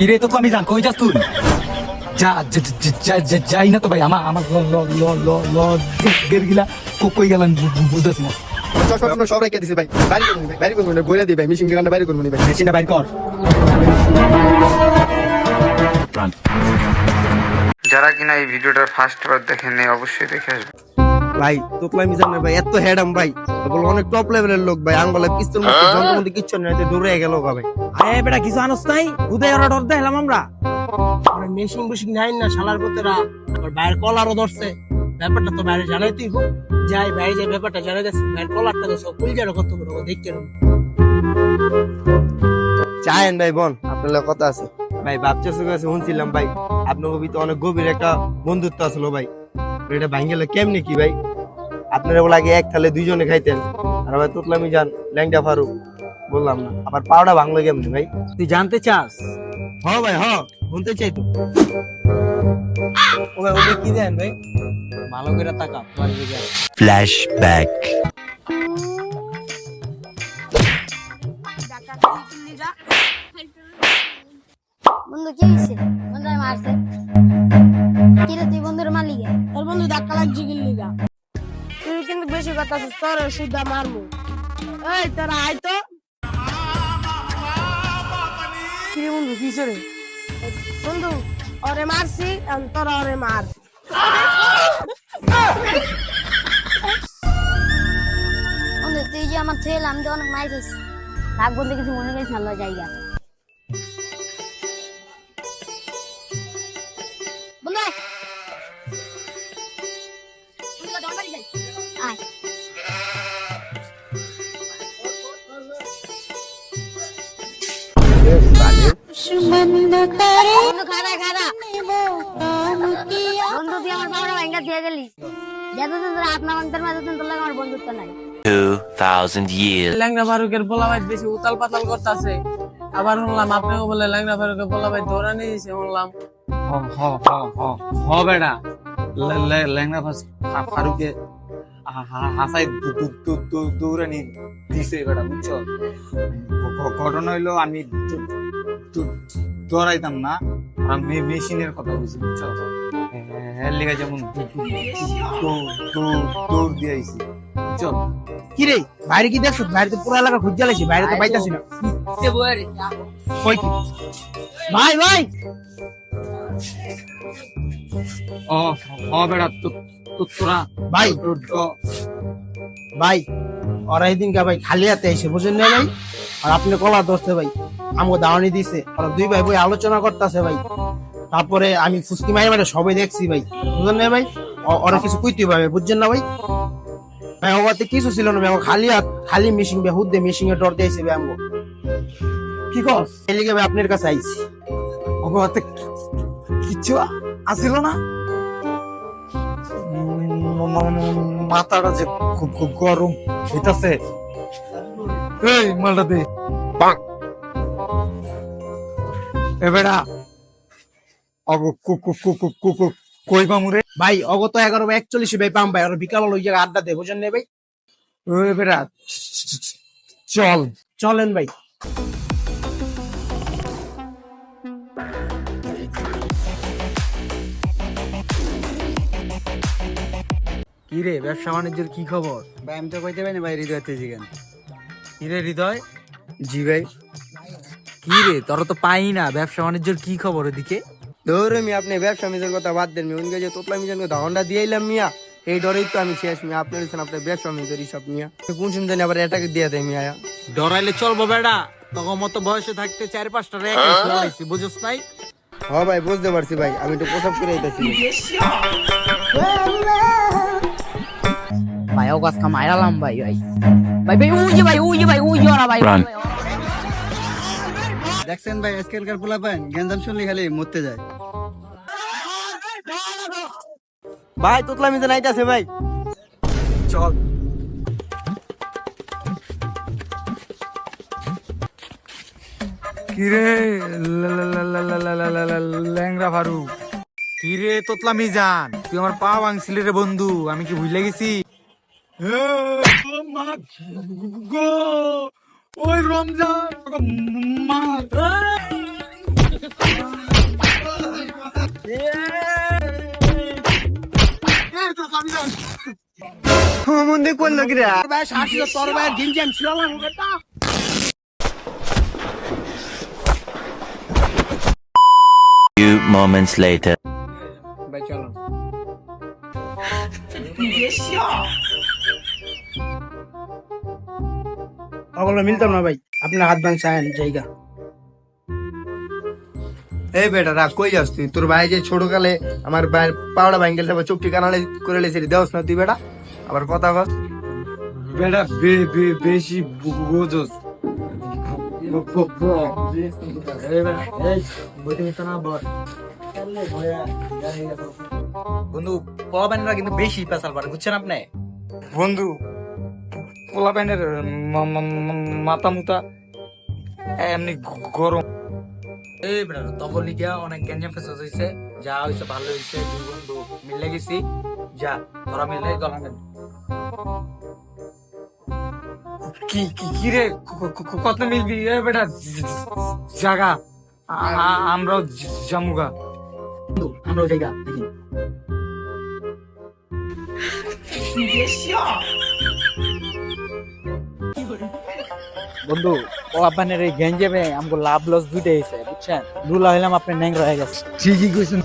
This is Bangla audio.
কি রে তো আমি জান কই যাস তুই যা যাই না তো ভাই আমার আমার গেরগিলা কই গেলাম বুঝতেছি না চশমা সব রেখে দিছি ভাই বাইরে বাইরে করব না ভাই না ভাই কর যারা কিনা এই ভিডিওটার ফার্স্ট বার দেখেননি অবশ্যই দেখে আসবে ভাই তোতলা মিজানের ভাই এত হেডাম ভাই। বল অনেক টপ লেভেলের লোক ভাই আঙ্গলে পিস্তল মুস্তল যন্ত্র মধ্যে কিচ্ছু নেই এতে দূরে গেল ভাই আরে বেটা কিছু আনস নাই? উদয় ওরা ডর দেখালাম আমরা। আরে মেশিন মেশিন নাই না শালার গোতেরা আবার বাইরের কলারও ধরছে। ব্যাপারটা তো বাইরে জানাই তুই যাই বাইরে যাই ব্যাপারটা জানাই যাচ্ছে বাইরের কলারটা তো সব কুল যারো কত বড় দেখতে নেব চায়েন ভাই বোন আপনার কথা আছে। ভাই বাপচা সুগে আছে শুনছিলাম ভাই। আপনার ভিতরে অনেক গভীর একটা বন্ধুত্ব আসলো ভাই। এটা ভাঙ্গে গেলে কেমনি কি ভাই? আপনারা বলে আগে এক থালে দুইজনে খাইতেন। আর ভাই তোতলামি যান ল্যাংটা ফারুক বললাম না। আবার পাওড়া ভাঙলো কেমনি ভাই? তুই জানতে চাস? হ ভাই হ শুনতে চাই তো। ও ভাই ওটা কি দেন ভাই? ভালো করে তাকা Flashback. বন্ধু কি হয়েছে বন্ধু মারছে। কি রে তুই বন্ধুর মালিক? তোর বন্ধু ধাক্কা লাগছে কি লিগা তুই আছিস তোর সুদ্ধা মারমু। এই, তোরা আয় তো। কি রে বন্ধু কিসে রে? বন্ধু, ওরে মারছি তোরা ওরে মার। বন্ধু, তুই যে আমার থুয়ে আমি তো অনেক মাই খাইছি থাক বন্ধু কিছু মনে করিস লয় জায়গা। বন্ধু, আয়। বন্ধু, বাড়ি। আয়। বন্ধু খারা খারা বন্ধু তুই আমার বাবার ভাঙ্গা দিয়ে গেলি যতদিন তোর না ভাঙতার মাঝে তোর লাগে আমার বন্ধুত্ব নাই 2,000 years. ল্যাংড়া ফারুকের পোলাবাই বেশি উতাল পাতাল করতেছে আবার শুনলাম আপনিও বলে ল্যাংড়া ফারুকের পোলাবাই দৌড়া নিয়ে দিয়েছে শুনলাম হ হ হ হ লে- ল্যাংড়া ফা- ফারুকে হাসাই দু- দু- দু- দু- দৌড়ানি দিছে বেটা বুঝছ ঘটনা হইল আমি দৌড়াইতাম না। আমি মেশিনের কথা বলছি বুঝছ? হ্যাঁ লিগা যেমন দৌড় দিয়ে আইছি বুঝছ? কি রে বাইরে কি দেখছ? বাইরে তো পুরো এলাকা খুঁজে লাইছি বাইরে তো পাইতাছি না। ভাই ভাই! ও হ বেটা তো- তোরা ভাই। ভাই ওরা এদিন ভাই খালি হাতে এসে বুঝেন না ভাই? আর আপনি কলা দোষতে ভাই। আমাকে দাওয়ানি দিছে। দুই ভাই বই আলোচনা করতেছে ভাই। তারপরে আমি ফুসকি মারি মানে সবাই দেখছি ভাই। বুঝলেন না ভাই? ওরা কিছু কইতে পারবে, বুঝছেন না ভাই? ভাই ওতে কিছু ছিল না ভাই খালি হাত খালি মিশিং ভাই হুদ্দে মিশিং এ ডর দিয়েছে ভাই আমগো কি কস এই লিগে ভাই আপনার কাছে আইছি। অগতে কিচ্ছু আসিল না? মাথাটা যে খুব খুব গরম। হইতাছে। এই, মালটা দে। এ বেড়া অগ কু কু কু কু কু কু কই বামুরে ভাই অগত এগারো বা একচল্লিশে ভাই পাম ভাই আর বিকাল ওই জায়গায় আড্ডা দে বুঝেন না ভাই? ওই বেড়া চল। চলেন ভাই। কি রে ব্যবসা বাণিজ্যের কি খবর? ভাই আমি তো কইতে পারি না ভাই হৃদয় তেজি গান কি রে হৃদয়? জি ভাই। কি রে? তোর তো পাই না। ব্যবসা বাণিজ্যের কি খবর এদিকে? ধরে মি আপনি ব্যবসা মিজের কথা বাদ দেন মি। উনকে যে তোতলা মিজান কথা হন্ডা দিয়ে এলাম মিয়া। এই ডরেই তো আমি শেষ মিয়া আপনার ইচ্ছা আপনার ব্যবসা মিজের সব মিয়া কোন সময় আবার এটাকে দিয়ে দেয় মিয়া ডরাইলে চলবো বেড়া। তখন মতো বয়সে থাকতে চার পাঁচটা রেখে বুঝছ নাই? হ ভাই বুঝতে পারছি ভাই। আমি একটু প্রসাব করে আইতাছি। ভাই ও গাছ মাইরালাম ভাই ভাই। ভাই ভাই যে ভাই যে ভাই উই ওরা ভাই. দেখছেন ভাই আজকালকার পোলা পান গেন্দাম শুনলে খালি মরতে যায়। ভাই তোতলা মিজান আইতাছে ভাই। চল। কিরে ল্যাংরা ফারুক। কি রে তোতলামি জান তুই আমার পা ভাঙছিলি রে বন্ধু আমি কি ভুলে গেছি? ওই রমজান মা মন্দির করল কি রে ভাই সাহসী তোর ভাই গেঞ্জি আমি ছিলাম বেটা Few moments later. ভাই চলো ওগুলো মিলতাম না ভাই আপনার হাত ভাঙছে আইন জায়গা এই বেটা রাগ কই যাস তুই? তোর ভাই যে ছোট কালে আমার ভাইয়ের পাওড়া ভাঙ্গেল তারপর চুপটি কানালে করে লেছে দেওস না তুই বেটা। আবার কথা কস। বেটা বে- বে- বেশি বোঝোস। বন্ধু পোলা পোলাবেনরা কিন্তু বেশি পেশাল পারে বুঝছেন আপনি? বন্ধু পোলা প্যান্টের মাথা মুতা এমনি গরম। এই বেটা তখন লিগা অনেক গ্যাঞ্জাম ফেসাস হয়েছে যা হয়েছে ভালো হয়েছে দুই বন্ধু মিলে গেছি। যা তোরা মিলে গলা কি কি কি রে? ক- ক- ক- কত মিলবি? এ বেটা জাগা। আমরাও জামুগা। আমরা জায়গা দেখি। বন্ধু পোলাবেনের এই গেঞ্জে আমাকে লাভ লস দুইটাই হয়েছে, বুঝছেন? দুলা হইলাম আপনি ন্যাংরা হয়ে গেছে। ঠিকই কইছেন।